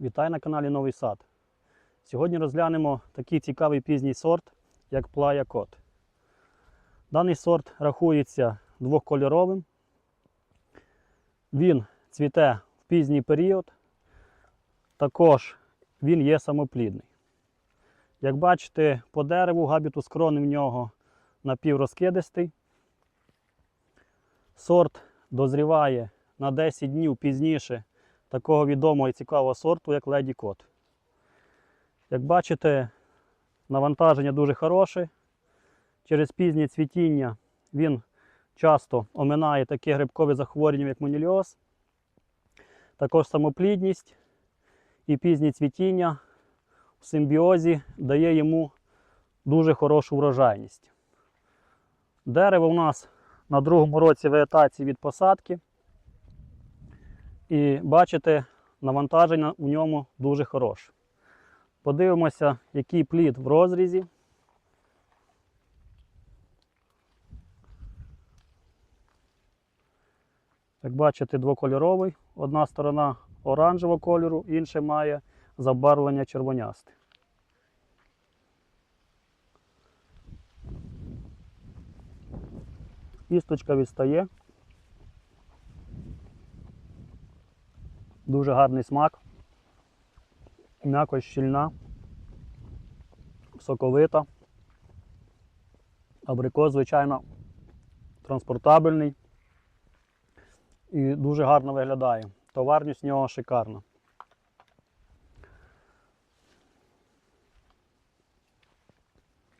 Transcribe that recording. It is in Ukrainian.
Вітаю на каналі Новий Сад. Сьогодні розглянемо такий цікавий пізній сорт, як Плая Кот. Даний сорт рахується двохкольоровим. Він цвіте в пізній період. Також він є самоплідний. Як бачите, по дереву габітус крони в нього напіврозкидистий. Сорт дозріває на 10 днів пізніше такого відомого і цікавого сорту, як Леді Кот. Як бачите, навантаження дуже хороше. Через пізнє цвітіння він часто оминає таке грибкове захворювання, як монільоз, також самоплідність і пізнє цвітіння в симбіозі дає йому дуже хорошу врожайність. Дерево у нас на другому році вегетації від посадки. І бачите, навантаження у ньому дуже хороше. Подивимося, який плід в розрізі. Як бачите, двокольоровий. Одна сторона оранжевого кольору, інша має забарвлення червонясте. Кісточка відстає. Дуже гарний смак. М'якость щільна, соковита. Абрикос, звичайно, транспортабельний і дуже гарно виглядає. Товарність в нього шикарна.